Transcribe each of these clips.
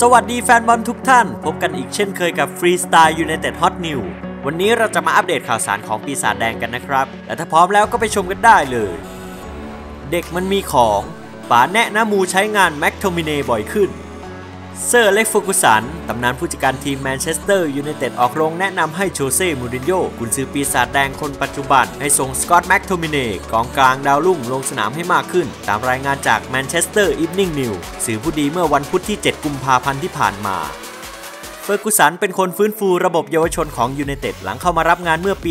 สวัสดีแฟนบอลทุกท่าน พบกันอีกเช่นเคยกับ Freestyle United Hot New วันนี้เราจะมาอัปเดตข่าวสารของปีศาจแดงกันนะครับและถ้าพร้อมแล้วก็ไปชมกันได้เลย เด็กมันมีของป๋าแนะนะมูใช้งานแม็กโทมิเนบ่อยขึ้น เซอร์เล็กฟูกุสัน ตำนานผู้จัดการทีมแมนเชสเตอร์ยูไนเต็ดออกโรงแนะนำให้โชเซ่ มูรินโญ่กุนซือปีศาจแดงคนปัจจุบัน ให้ส่งสกอตต์แม็กโทมิเนกองกลางดาวรุ่งลงสนามให้มากขึ้น ตามรายงานจากแมนเชสเตอร์อีฟนิ่งนิวสื่อผู้ดีเมื่อวันพุธที่ 7 กุมภาพันธ์ที่ผ่านมา เฟอร์กุสันเป็นคนฟื้นฟูระบบเยาวชนของยูไนเต็ดหลังเข้ามารับงานเมื่อปี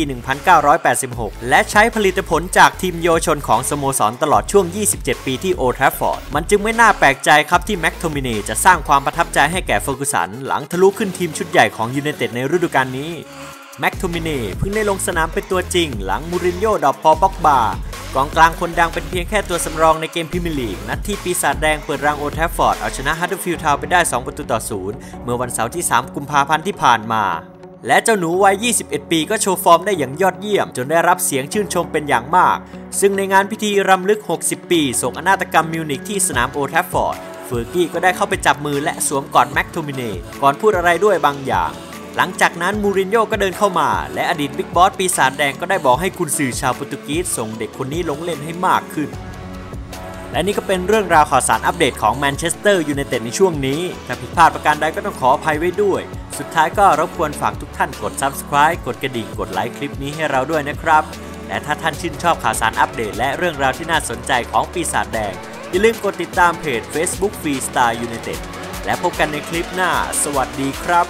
1986 และใช้ผลิตผลจากทีมเยาวชนของสโมสรตลอดช่วง 27 ปีที่โอทราฟฟอร์ด มันจึงไม่น่าแปลกใจครับที่แม็กโทมินีจะสร้างความประทับใจให้แก่เฟอร์กุสัน หลังทะลุขึ้นทีมชุดใหญ่ของยูไนเต็ดในฤดูกาลนี้แม็กโทมินีเพิ่งได้ลงสนามเป็นตัวจริง หลังมูรินโญ่ดอกพอป็อกบา กองกลางคนดังเป็นเพียงแค่ตัวสำรองในเกมพรีเมียร์ลีก นัดที่ปีศาจแดงเปิดรังโอทฟฟอร์ด เอาชนะฮัตเตอร์ฟิลด์ทาวน์ไปได้ 2 ประตูต่อศูนย์เมื่อวันเสาร์ที่ 3 กุมภาพันธ์ที่ผ่านมา และเจ้าหนูวัย 21 ปีก็โชว์ฟอร์มได้อย่างยอดเยี่ยม จนได้รับเสียงชื่นชมเป็นอย่างมาก ซึ่งในงานพิธีรำลึก 60 ปีโศกนาฏกรรมมิวนิกที่สนามโอทฟฟอร์ดเฟอร์กี้ก็ได้เข้าไปจับมือและสวมกอดแม็กโทมิเนก่อนพูดอะไรด้วยบางอย่าง หลังจากนั้นมูรินโญ่ก็เดินเข้ามา และอดีตบิ๊กบอสปีศาจแดงก็ได้บอกให้คุณสื่อชาวโปรตุเกสส่งเด็กคนนี้ลงเล่นให้มากขึ้น และนี่ก็เป็นเรื่องราวข่าวสารอัปเดตของแมนเชสเตอร์ยูไนเต็ดในช่วงนี้ถ้าผิดพลาดประการใดก็ต้องขออภัยไว้ด้วย สุดท้ายก็รบกวนฝากทุกท่านกด Subscribe กดกระดิ่งกดไลค์คลิปนี้ให้เราด้วยนะครับ และถ้าท่านชื่นชอบข่าวสารอัปเดต และเรื่องราวที่น่าสนใจของปีศาจแดงอย่าลืมกดติดตามเพจ Facebook Freestyle United และพบกันในคลิปหน้า สวัสดีครับ